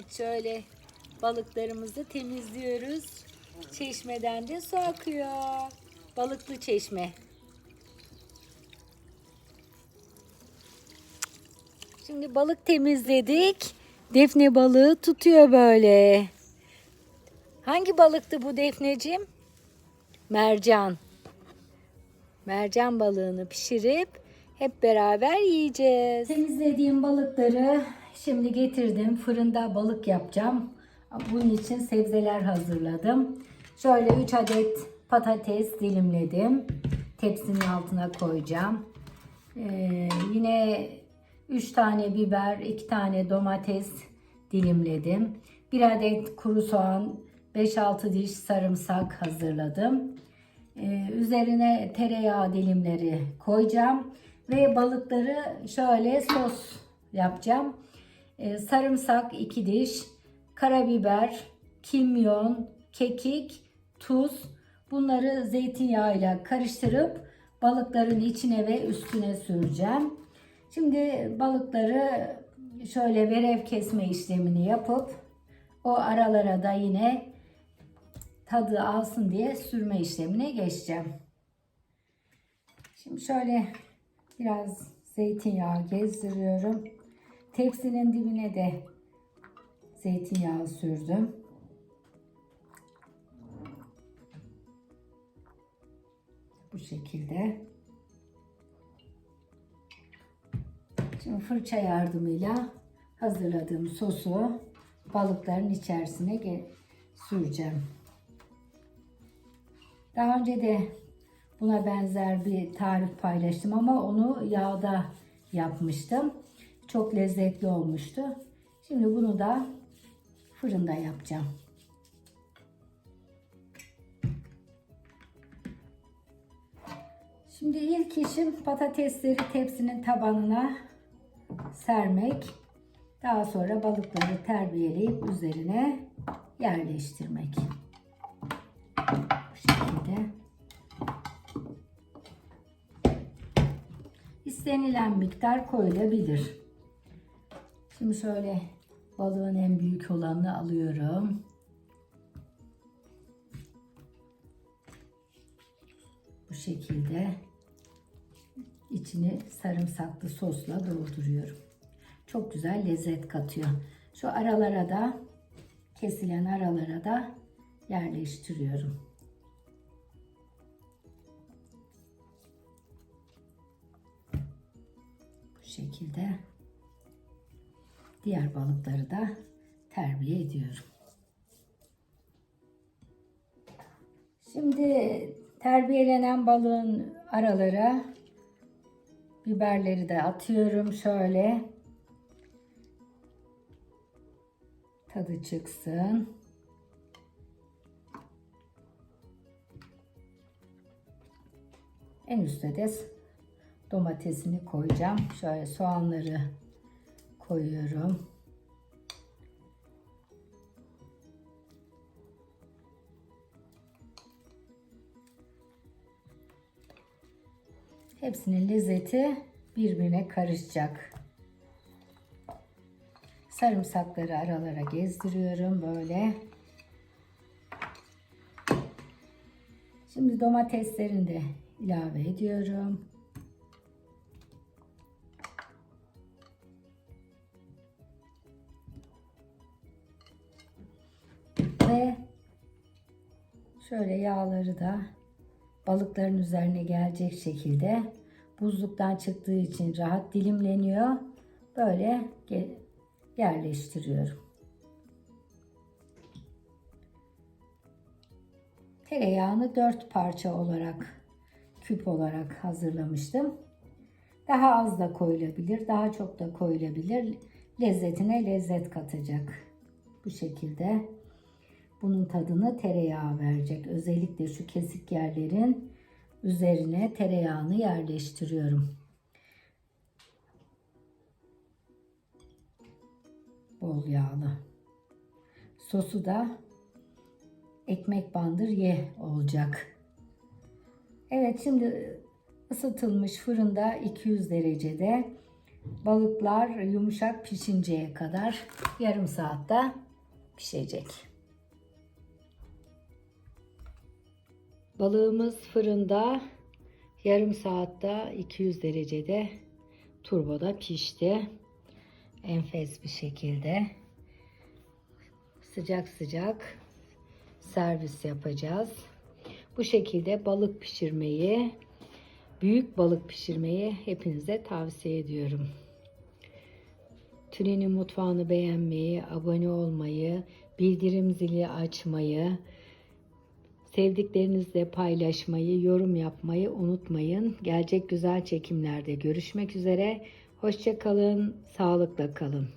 Evet şöyle balıklarımızı temizliyoruz. Çeşmeden de su akıyor. Balıklı çeşme. Şimdi balık temizledik. Defne balığı tutuyor böyle. Hangi balıktı bu Defneciğim? Mercan. Mercan balığını pişirip hep beraber yiyeceğiz. Temizlediğim balıkları şimdi getirdim. Fırında balık yapacağım. Bunun için sebzeler hazırladım. Şöyle 3 adet patates dilimledim. Tepsinin altına koyacağım. Ee, yine 3 tane biber, 2 tane domates dilimledim. 1 adet kuru soğan, 5-6 diş sarımsak hazırladım. Ee, üzerine tereyağı dilimleri koyacağım ve balıkları şöyle sos yapacağım. Ee, sarımsak 2 diş, karabiber, kimyon, kekik, tuz. Bunları zeytinyağıyla karıştırıp balıkların içine ve üstüne süreceğim. Şimdi balıkları şöyle verev kesme işlemini yapıp o aralara da yine tadı alsın diye sürme işlemine geçeceğim. Şimdi şöyle biraz zeytinyağı gezdiriyorum. Tepsinin dibine de zeytinyağı sürdüm. Bu şekilde. Şimdi fırça yardımıyla hazırladığım sosu balıkların içerisine süreceğim. Daha önce de buna benzer bir tarif paylaştım ama onu yağda yapmıştım. Çok lezzetli olmuştu. Şimdi bunu da fırında yapacağım. Şimdi ilk işim patatesleri tepsinin tabanına sermek. Daha sonra balıkları terbiyeleyip üzerine yerleştirmek. Bu şekilde. İstenilen miktar koyulabilir. Şimdi şöyle balığın en büyük olanını alıyorum. Bu şekilde içini sarımsaklı sosla dolduruyorum. Çok güzel lezzet katıyor. Şu aralara da kesilen aralara da yerleştiriyorum. Bu şekilde diğer balıkları da terbiye ediyorum. Şimdi terbiyelenen balığın aralara biberleri de atıyorum şöyle. Tadı çıksın. En üstte de domatesini koyacağım. Şöyle soğanları koyuyorum. Hepsinin lezzeti birbirine karışacak. Sarımsakları aralara gezdiriyorum böyle. Şimdi domateslerini de ilave ediyorum. Ve şöyle yağları da balıkların üzerine gelecek şekilde buzluktan çıktığı için rahat dilimleniyor. Böyle yerleştiriyorum. Tereyağını dört parça olarak küp olarak hazırlamıştım. Daha az da koyulabilir, daha çok da koyulabilir. Lezzetine lezzet katacak. Bu şekilde bunun tadını tereyağı verecek. Özellikle şu kesik yerlerin üzerine tereyağını yerleştiriyorum. Bol yağlı. Sosu da ekmek bandır ye olacak. Evet şimdi ısıtılmış fırında 200 derecede Balıklar yumuşak pişinceye kadar yarım saatte pişecek. Balığımız fırında yarım saatte 200 derecede turboda pişti. Enfes bir şekilde sıcak sıcak servis yapacağız. Bu şekilde balık pişirmeyi, büyük balık pişirmeyi hepinize tavsiye ediyorum. Tülin'in mutfağını beğenmeyi, abone olmayı, bildirim zili açmayı, sevdiklerinizle paylaşmayı, yorum yapmayı unutmayın. Gelecek güzel çekimlerde görüşmek üzere. Hoşça kalın, sağlıkla kalın.